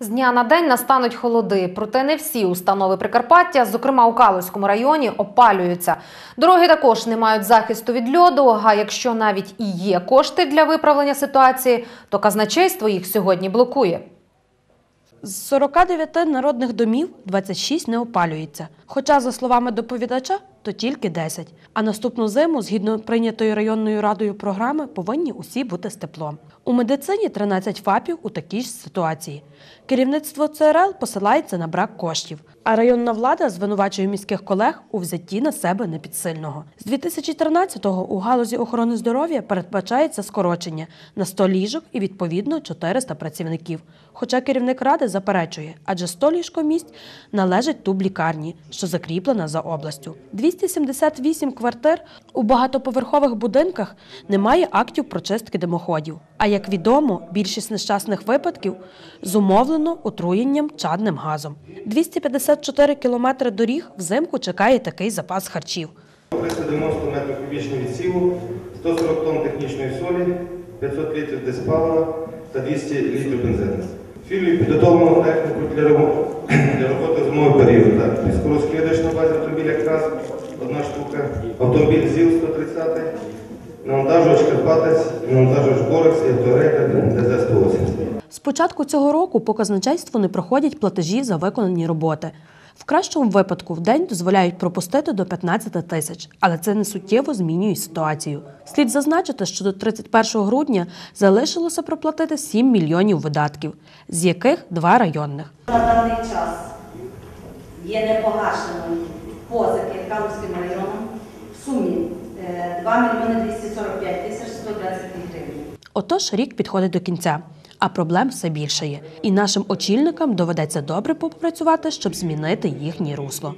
З дня на день настануть холоди, проте не всі установи Прикарпаття, зокрема у Калузькому районі, опалюються. Дороги також не мають захисту від льоду. А якщо навіть і є кошти для виправлення ситуації, то казначейство їх сьогодні блокує. З 49 народних домів 26 не опалюється. Хоча, за словами доповідача, то тільки 10. А наступну зиму, згідно прийнятої районною радою програми, повинні усі бути з теплом. У медицині 13 ФАПів у такій ж ситуації. Керівництво ЦРЛ посилається на брак коштів, а районна влада звинувачує міських колег у взятті на себе непідсильного. З 2013-го у галузі охорони здоров'я передбачається скорочення на 100 ліжок і відповідно 400 працівників. Хоча керівник ради заперечує, адже 100 ліжкомість належить тублікарні, що закріплена за областю. 278 квартир у багатоповерхових будинках немає актів прочистки димоходів. А як відомо, більшість нещасних випадків зумовлено отруєнням чадним газом. 254 кілометри доріг взимку чекає такий запас харчів. 390 метрів кубічного відсіву, 140 тонн технічної солі, 500 літрів диспалива та 200 літрів бензину. Фірмі підготовлено техніку для ремонту для роботи в зимовий період. Так. Піскорозкидач на базі автомобіля якраз одна штука, автомобіль ЗІЛ 130, навантажувач Карпатець, навантажувач Борекс і авторейка ДЗ 180. З початку цього року по казначейству не проходять платежі за виконані роботи. В кращому випадку в день дозволяють пропустити до 15 тисяч, але це не суттєво змінює ситуацію. Слід зазначити, що до 31 грудня залишилося проплатити 7 мільйонів видатків, з яких два районних. На даний час є непогашені позики Калузьким районом в сумі е, 2 мільйони 245 тисяч 120 гривень. Отож, рік підходить до кінця, а проблем все більше є. І нашим очільникам доведеться добре попрацювати, щоб змінити їхнє русло.